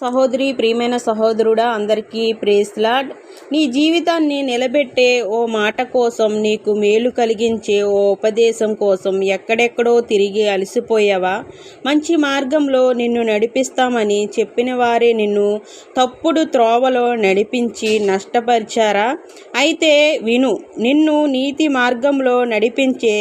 సహోదరి ప్రియమైన సహోదరుడా అందరికీ ప్రేస్లాడ్ నీ జీవితాన్ని నిలబెట్టే ఓ మాట కోసం నీకు మేలు కలిగించే ఓ ఉపదేశం కోసం ఎక్కడెక్కడో తిరిగి అలసిపోయావా? మంచి మార్గంలో నిన్ను నడిపిస్తామని చెప్పిన వారే నిన్ను తప్పుడు త్రోవలో నడిపించి నష్టపరిచారా? అయితే విను నిన్ను నీతి మార్గంలో నడిపించే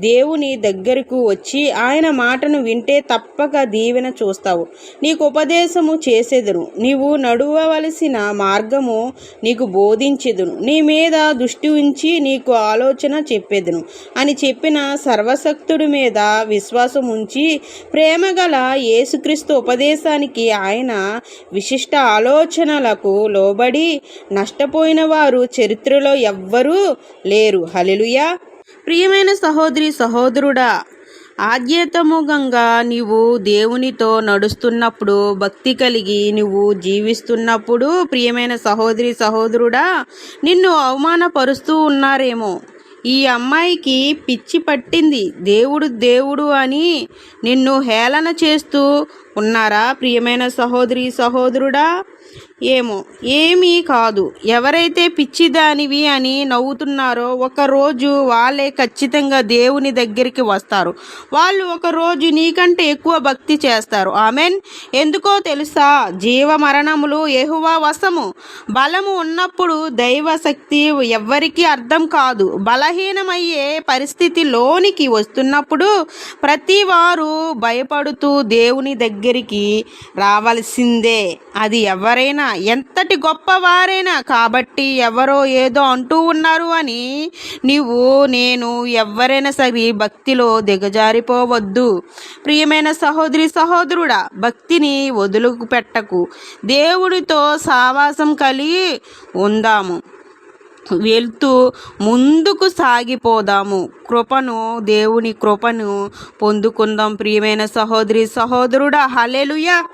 దేవుని దగ్గరకు వచ్చి ఆయన మాటను వింటే తప్పక దీవెన చూస్తావు. నీకు ఉపదేశము చేసేదును నీవు నడువవలసిన మార్గము నీకు బోధించెదును. నీ మీద దృష్టి ఉంచి నీకు ఆలోచన చెప్పేదును. అని చెప్పిన సర్వశక్తుడి మీద విశ్వాసం ఉంచి ప్రేమగల యేసుక్రీస్తు ఉపదేశానికి ఆయన విశిష్ట ఆలోచనలకు లోబడి నష్టపోయిన వారు చరిత్రలో ఎవ్వరూ లేరు. హలెలుయా ప్రియమైన సహోదరి సహోదరుడా ఆధ్యాత్మికంగా నీవు దేవునితో నడుస్తున్నప్పుడు భక్తి కలిగి నువ్వు జీవిస్తున్నప్పుడు ప్రియమైన సహోదరి సహోదరుడా నిన్ను అవమానపరుస్తూ ఉన్నారేమో. ఈ అమ్మాయికి పిచ్చి పట్టింది. దేవుడు దేవుడు అని నిన్ను హేళన చేస్తూ ఉన్నారా? ప్రియమైన సహోదరి సహోదరుడా ఏమో? ఏమీ కాదు. ఎవరైతే పిచ్చిదానివి అని నవ్వుతున్నారో ఒకరోజు వాళ్ళే ఖచ్చితంగా దేవుని దగ్గరికి వస్తారు. వాళ్ళు ఒకరోజు నీకంటే ఎక్కువ భక్తి చేస్తారు. ఆమెన్. ఎందుకో తెలుసా? జీవ మరణములు ఎహువా వశము. బలము ఉన్నప్పుడు దైవ శక్తి ఎవ్వరికీ అర్థం కాదు. బలహీనమయ్యే పరిస్థితిలోనికి వస్తున్నప్పుడు ప్రతివారు భయపడుతూ దేవుని దగ్గరికి రావాల్సిందే. అది ఎవరైనా ఎంతటి గొప్పవారైనా కాబట్టి ఎవరో ఏదో అంటూ ఉన్నారు అని నీవు నేను ఎవరైనా సరే భక్తిలో దిగజారిపోవద్దు. ప్రియమైన సహోదరి సహోదరుడా భక్తిని వదులుకు పెట్టకు. దేవుడితో సావాసం కలిగి ఉందాము. వెళ్తూ ముందుకు సాగిపోదాము. కృపను దేవుని కృపను పొందుకుందాం ప్రియమైన సహోదరి సహోదరుడా. హలెలుయా